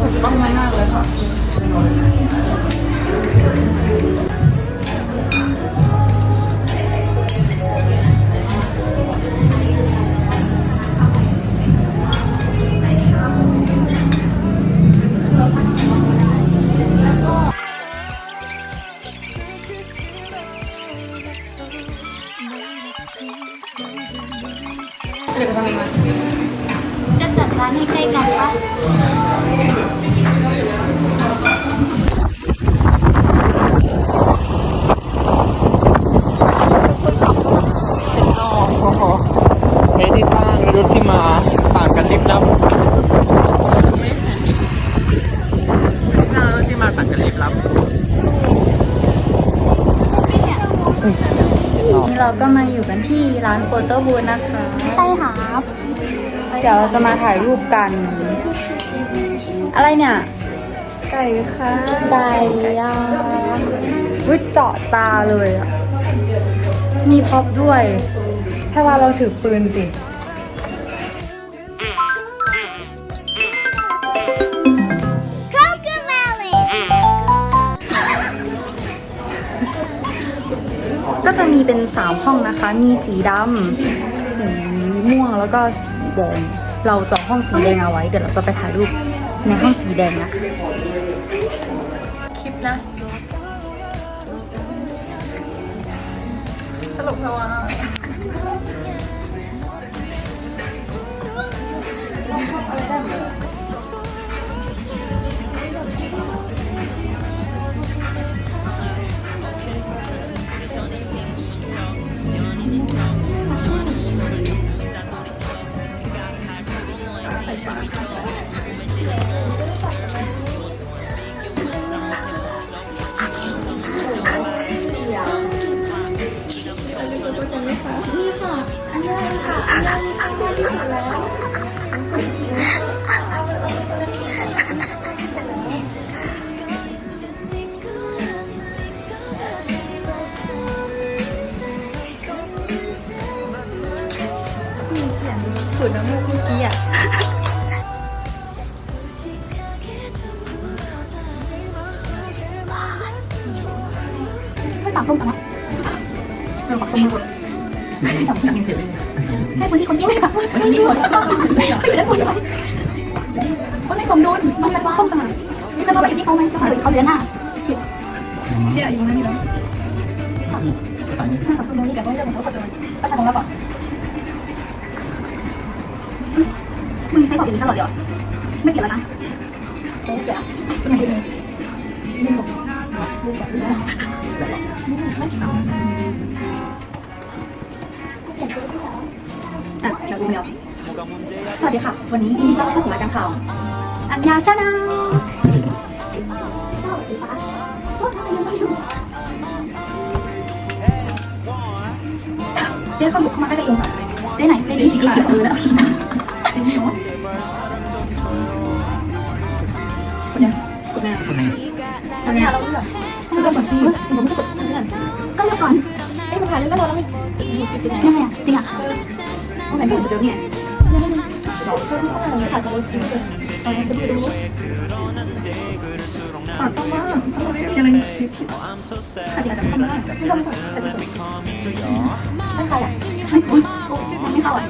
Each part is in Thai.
ถูกต้องมากเลยค่ะเดี๋ยวทำไงมาจะจัด ร้านให้ใกล้กันปะอ๋อเทสที่สร้างรถที่มาต่างกันลิบลับสร้างรถที่มาต่างกันลิบลับนี่เราก็มาอยู่กันที่ร้านโฟโต้บูธนะคะ ใช่ครับ เดี๋ยวเราจะมาถ่ายรูปกัน อะไรเนี่ย ไก่ค่ะไก่ย่างวิเจาะตาเลยอะ มีพ็อปด้วยแค่ว่าเราถือปืนสิก็จะมีเป็นสามห้องนะคะ มีสีดำ สีม่วงแล้วก็สี แดง เราจองห้องสีแดงเอาไว้ เดี๋ยวเราจะไปถ่ายรูปในห้องสีแดงนะคะคลิปนะตลกเพราะ ว่าสูดน้ำมูกเมื่อกี้อะไม่ปากส้มกันนะเออปากส้มมือ ให้คนที่คนที่ไม่ค่ะคนที่คนไม่อยู่ด้านบนเลก็ไม่สมดุลมันเป็นว่าส้มจังเลยนี่จะมาแบบที่เขาไหมจะมาเลยเขาเดือนหน้าเนี่ยอยู่นั่นนี่แล้วปากส้มนี่กับเขาเรื่องของเขาก่อนเลยก็ทำของเราก่อนมึงใช้บอกอย่างนี้ตลอดเลยเหรอไม่เปลี่ยนแล้วนะโอ้เปลี่ยนเป็นไงดีลืมบอกลืมบอกลืมบอกอ่เดี๋ย วดูเดี๋ยวสวัสดีค่ะ วันนี้ยินดีต้อนรับเข้าสู่รายการข่าว อัญญาชนลชอบสีฟ้าโอ้ทำไมยังไม่ดูเจ๊เขาบุกเข้ามาใกล้ๆเองสอนเจ๊ไหนเจ๊ดีสีเขียวเออแล้วเจ๊นี่เนาะคนยังกดแม่ทำไงเราเลือกเลือกก่อนสิผมไม่กดเลือกก็เลือกก่อนเอ้ยมันถ่ายเรื่องแล้วเราไม่ยังไงอ่จริงอะต้องใส่เงินจะเดิมเนี่ยสองเพิ่มเข้ามาผ่านกับรถชิมเลยตอน นี้ก็ดูตรงนี้ปากซ่อมมากยังไงขาดอย่างซ่อมมากไม่ชอบสั่งแต่ไม่ไม่ใครอะไม่อุ้ยไม่เข้าอะ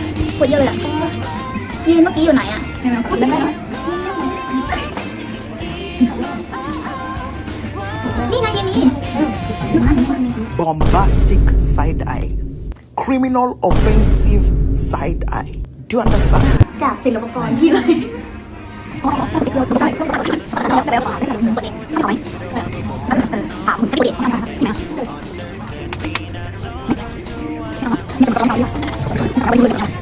คนเยอะเลยอะยีนเมื่อกี้อยู่ไหนอะไม่มาคุยกันได้ไหมนี่ไงยีนนี่ bombastic side eye, criminal offensive side eye. Do you understand? จากศิลปากรที่เลยอ๋อเราต้องไปเข้าไปแล้วแต่แล้วป่าได้ค่ะมึงตัวเองทำไมเออถามมึงให้ตัวเองทำไมไม่เอา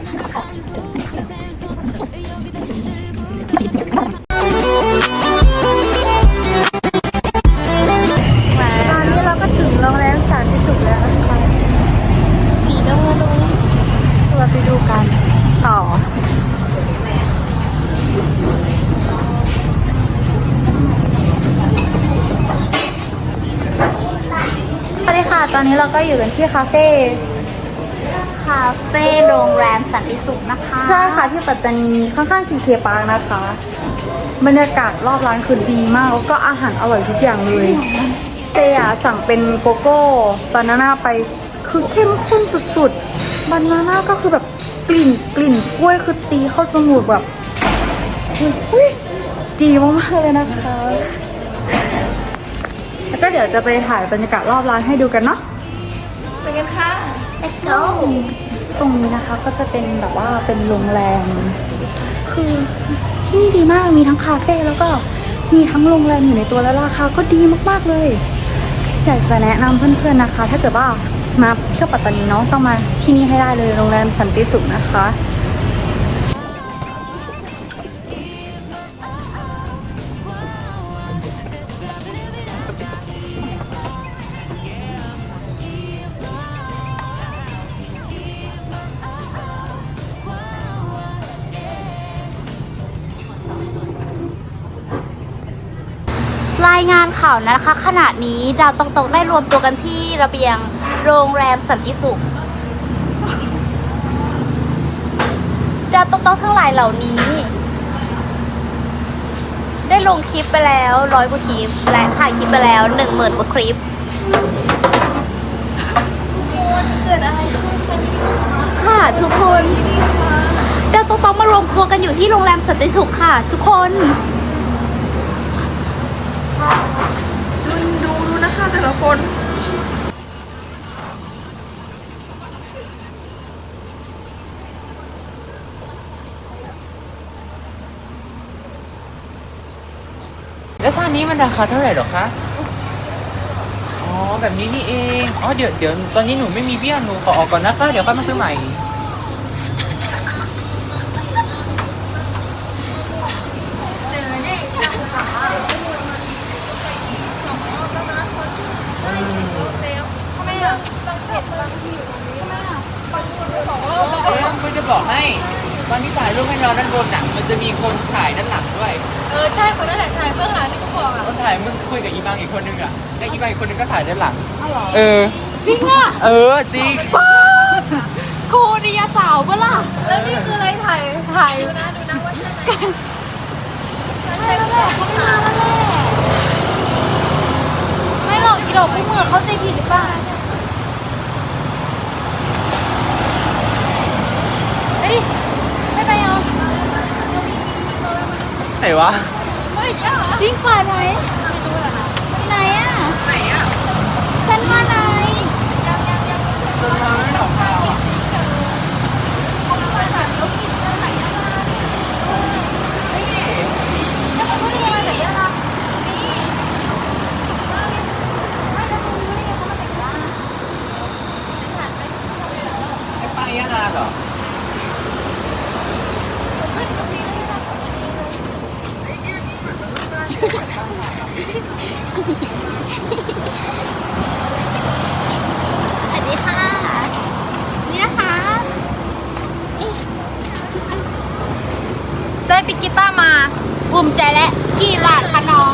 ตอนนี้เราก็อยู่กันที่คาเฟ่คาเฟ่โรงแรมสันติสุขนะคะ ใช่ค่ะที่ปัตตานีข้างๆ GK Park นะคะ บรรยากาศรอบร้านคือดีมาก แล้วก็อาหารอร่อยทุกอย่างเลยเจอะสั่งเป็นโกโก้บานาน่าไปคือเข้มข้นสุดๆบานาน่าก็คือแบบกลิ่นกลิ่นกล้วยคือตีเข้าจมูกแบบอุ๊ยดีมากๆเลยนะคะ แล้วก็เดี๋ยวจะไปถ่ายบรรยากาศรอบร้านให้ดูกันเนาะ let's go ตรงนี้นะคะก็จะเป็นแบบว่าเป็นโรงแรม คือที่นี่ดีมากมีทั้งคาเฟ่แล้วก็มีทั้งโรงแรมอยู่ในตัวแล้วราคาก็ดีมากๆเลยอยากจะแนะนำเพื่อนๆนะคะ ถ้าเกิดว่ามาเที่ยวปัตตานีเนาะต้องมาที่นี่ให้ได้เลยโรงแรมสันติสุขนะคะายงานข่าวนะคะ ขณะนี้ดาวตรงๆได้รวมตัวกันที่ระเบียงโรงแรมสันติสุข ดาวตรงๆทั้งหลายเหล่านี้ ได้ลงคลิปไปแล้วร้อยกว่าคลิป และถ่ายคลิปไปแล้วหนึ่งหมื่นกว่าคลิปเกิดอะไรขึ้นค่ะทุกคนดาวตรงๆมารวมตัวกันอยู่ที่โรงแรมสันติสุขค่ะ ทุกคน แล้วซ่านนี้มันราคาเท่าไหร่หรอคะ อ๋อแบบนี้นี่เอง อ๋อเดี๋ยวเดี๋ยวตอนนี้หนูไม่มีเบี้ยหนูขอออกก่อนนะคะ เดี๋ยวค่อยมาซื้อใหม่เอ๊ะมันจะบอกให้ตอนที่ถ่ายรูปให้เราด้านบนน่ะมันจะมีคนถ่ายด้านหลังด้วย เออ ใช่คนนั่นแหละถ่ายเบื้องหลัง ถ่ายมึงคุยกับอีบางอีกคนนึงอะและอีบางอีกคนนึงก็ถ่ายด้านหลัง เออ จริงอะเออจริงครูนิยสาวเปะล่ะแล้วนี่คืออะไรถ่ายถ่ายดูนะดูนะว่าใช่ไหมใช่แล้วแหละไม่หรอกอีดอกพวกมึงอะเข้าใจผิดหรือเปล่าเฮ้ยไม่ไปเอา ไหนวะ จริงป่ะไหนไหนอะไหนอะฉันว่านะนไม้ดอกดาวอะ ไอ้ป้ายยานาเหรอ สวัสดีค่ะ นี่นะคะ ได้ปิกกีตาร์มาภูมิใจแล้ว กี่บาทคะน้อง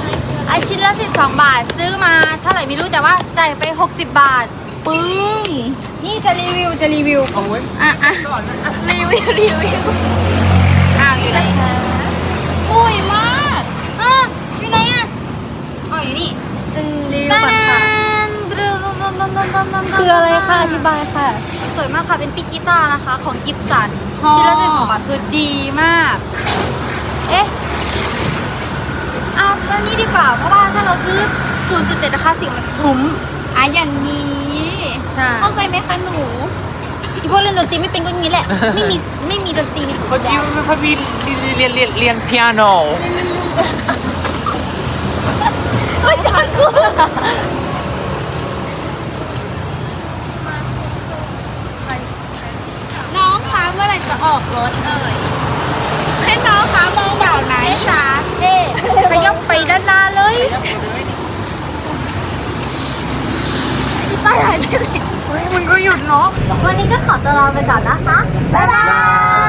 ไอชิ้นละ 12 บาท ซื้อมาเท่าไหร่ไม่รู้แต่ว่าจ่ายไป 60 บาท ปึ้ง นี่จะรีวิวจะรีวิว โอ้ยอะอะก่อนนะรีวิวรีวิว อ้าวอยู่ไหนสวยมากอะอยู่ไหนอะอ๋ออยู่นี่รีวิวก่อนค่ะคืออะไรคะอธิบายค่ะ สวยมากค่ะเป็นปิกกีตาร์นะคะ ของกิฟสันอ๋อชิ้นละสิบสองบาทคือดีมาก เอ๊ะ เอาอันนี้ดีกว่า เพราะว่าถ้าเราซื้อ 0.7ราคาสิ่งมันจะทุ้มอะอย่างนี้ใช่เข้าใจไหมคะหนูอีพวกเล่นดนตรีไม่เป็นก็อย่างนี้แหละ ไม่มีไม่มีดนตรีในพอดีพอดีเรียนเรียนเรียนเปียโนโอ้ยจังกูน้องคะเมื่อไหร่จะออกรถเอ่ยให้น้องคะมองแบบไหนเอ๊ะจ๋าเอ๊ะขยับไป ด้านหน้าเลยไปไหนไม่ได้เฮ้ยมึงก็หยุดเนาะวันนี้ก็ขอตัวลาไปก่อนนะคะ บ๊ายบาย